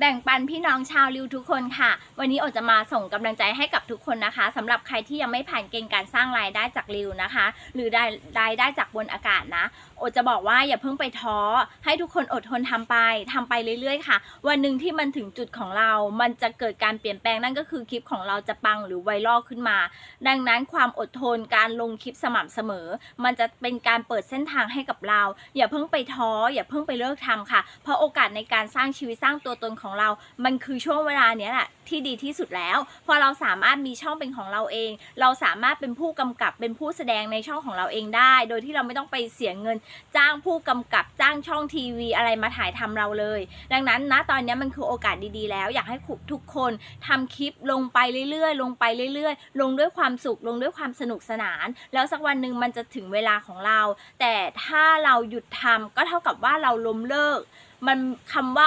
แบ่งปันพี่น้องชาวริวทุกคนค่ะ วันนี้โอจะมาส่งกำลังใจให้กับทุกคนนะคะสำหรับใครที่ยังไม่ผ่านเกณฑ์การสร้างรายได้จากริวนะคะ หรือได้รายได้จากบนอากาศนะ โอจะบอกว่าอย่าเพิ่งไปท้อ ให้ทุกคนอดทนทำไปทำไปเรื่อยๆค่ะ วันหนึ่งที่มันถึงจุดของเรา มันจะเกิดการเปลี่ยนแปลงนั่นก็คือคลิปของเราจะปังหรือไวรัลขึ้นมา ดังนั้นความอดทนการลงคลิปสม่ำเสมอ มันจะเป็นการเปิดเส้นทางให้กับเรา อย่าเพิ่งไปท้ออย่าเพิ่งไปเลิกทำค่ะ เพราะโอกาสในการสร้างชีวิตสร้างตัวตนของเรา มันคือช่วงเวลาเนี้ยแหละที่ดีที่สุดแล้ว พอเราสามารถมีช่องเป็นของเราเอง เราสามารถเป็นผู้กำกับเป็นผู้แสดงในช่องของเราเองได้ โดยที่เราไม่ต้องไปเสียเงิน จ้างผู้กำกับจ้างช่องทีวีอะไรมาถ่ายทำเราเลย ดังนั้นนะตอนนี้มันคือโอกาสดีๆ แล้ว อยากให้ทุกคนทำคลิปลงไปเรื่อยๆ ลงไปเรื่อยๆ ลงด้วยความสุขลงด้วยความสนุกสนาน แล้วสักวันหนึ่งมันจะถึงเวลาของเรา แต่ถ้าเราหยุดทำก็เท่ากับว่าเราล้มเลิก มันคำว่า